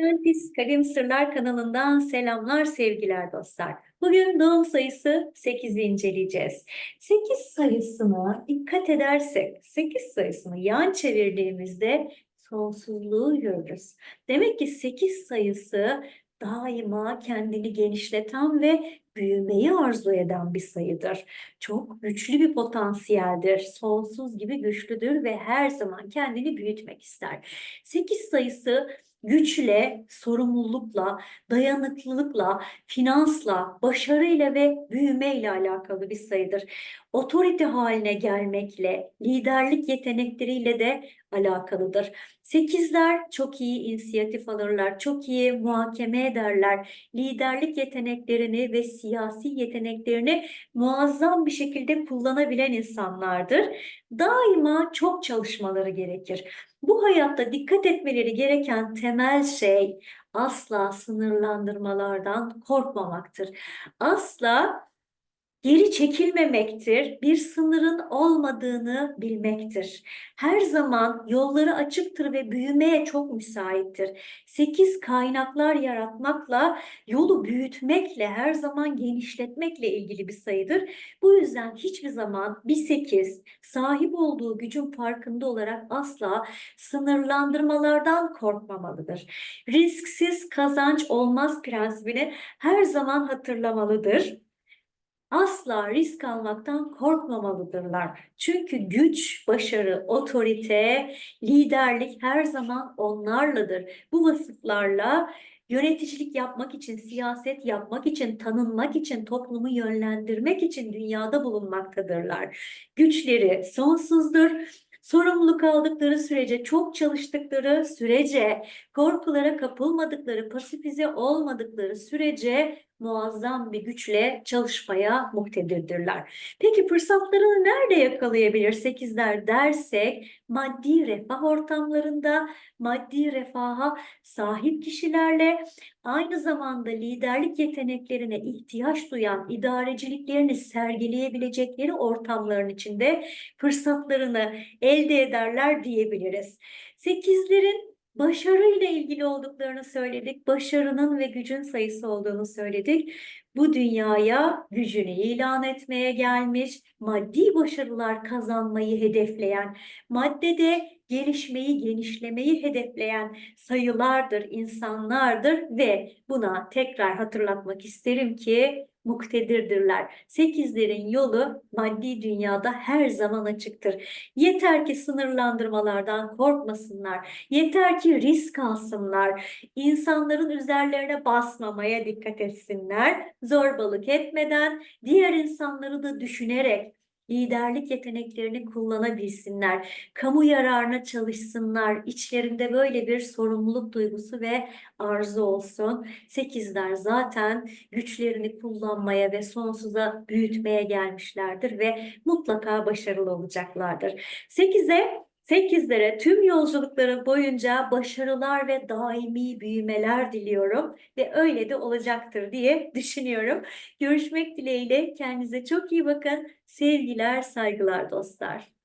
Atlantis Kadim Sırlar kanalından selamlar sevgiler dostlar. Bugün doğum sayısı 8'i inceleyeceğiz. 8 sayısına dikkat edersek 8 sayısını yan çevirdiğimizde sonsuzluğu görürüz. Demek ki 8 sayısı daima kendini genişleten ve büyümeyi arzu eden bir sayıdır. Çok güçlü bir potansiyeldir. Sonsuz gibi güçlüdür ve her zaman kendini büyütmek ister. 8 sayısı güçle, sorumlulukla, dayanıklılıkla, finansla, başarıyla ve büyümeyle alakalı bir sayıdır. Otorite haline gelmekle, liderlik yetenekleriyle de alakalıdır. Sekizler çok iyi inisiyatif alırlar, çok iyi muhakeme ederler. Liderlik yeteneklerini ve siyasi yeteneklerini muazzam bir şekilde kullanabilen insanlardır. Daima çok çalışmaları gerekir. Bu hayatta dikkat etmeleri gereken temel şey asla sınırlandırmalardan korkmamaktır. Asla geri çekilmemektir, bir sınırın olmadığını bilmektir. Her zaman yolları açıktır ve büyümeye çok müsaittir. Sekiz kaynaklar yaratmakla, yolu büyütmekle, her zaman genişletmekle ilgili bir sayıdır. Bu yüzden hiçbir zaman bir sekiz sahip olduğu gücün farkında olarak asla sınırlandırmalardan korkmamalıdır. Risksiz kazanç olmaz prensibini her zaman hatırlamalıdır asla risk almaktan korkmamalıdırlar. Çünkü güç, başarı, otorite, liderlik her zaman onlarladır. Bu vasıflarla yöneticilik yapmak için, siyaset yapmak için, tanınmak için, toplumu yönlendirmek için dünyada bulunmaktadırlar. Güçleri sonsuzdur. Sorumluluk aldıkları sürece, çok çalıştıkları sürece, korkulara kapılmadıkları, pasifize olmadıkları sürece muazzam bir güçle çalışmaya muktedirdirler. Peki fırsatlarını nerede yakalayabilir sekizler dersek maddi refah ortamlarında, maddi refaha sahip kişilerle aynı zamanda liderlik yeteneklerine ihtiyaç duyan idareciliklerini sergileyebilecekleri ortamların içinde fırsatlarını elde ederler diyebiliriz. Sekizlerin başarıyla ilgili olduklarını söyledik. Başarının ve gücün sayısı olduğunu söyledik. Bu dünyaya gücünü ilan etmeye gelmiş, maddi başarılar kazanmayı hedefleyen, maddede gelişmeyi, genişlemeyi hedefleyen sayılardır, insanlardır ve buna tekrar hatırlatmak isterim ki muktedirdirler. Sekizlerin yolu maddi dünyada her zaman açıktır. Yeter ki sınırlandırmalardan korkmasınlar. Yeter ki risk alsınlar. İnsanların üzerlerine basmamaya dikkat etsinler. Zorbalık etmeden, diğer insanları da düşünerek liderlik yeteneklerini kullanabilsinler, kamu yararına çalışsınlar, içlerinde böyle bir sorumluluk duygusu ve arzu olsun. Sekizler zaten güçlerini kullanmaya ve sonsuza büyütmeye gelmişlerdir ve mutlaka başarılı olacaklardır. Sekize Sekizlere tüm yolculukları boyunca başarılar ve daimi büyümeler diliyorum ve öyle de olacaktır diye düşünüyorum. Görüşmek dileğiyle kendinize çok iyi bakın. Sevgiler, saygılar dostlar.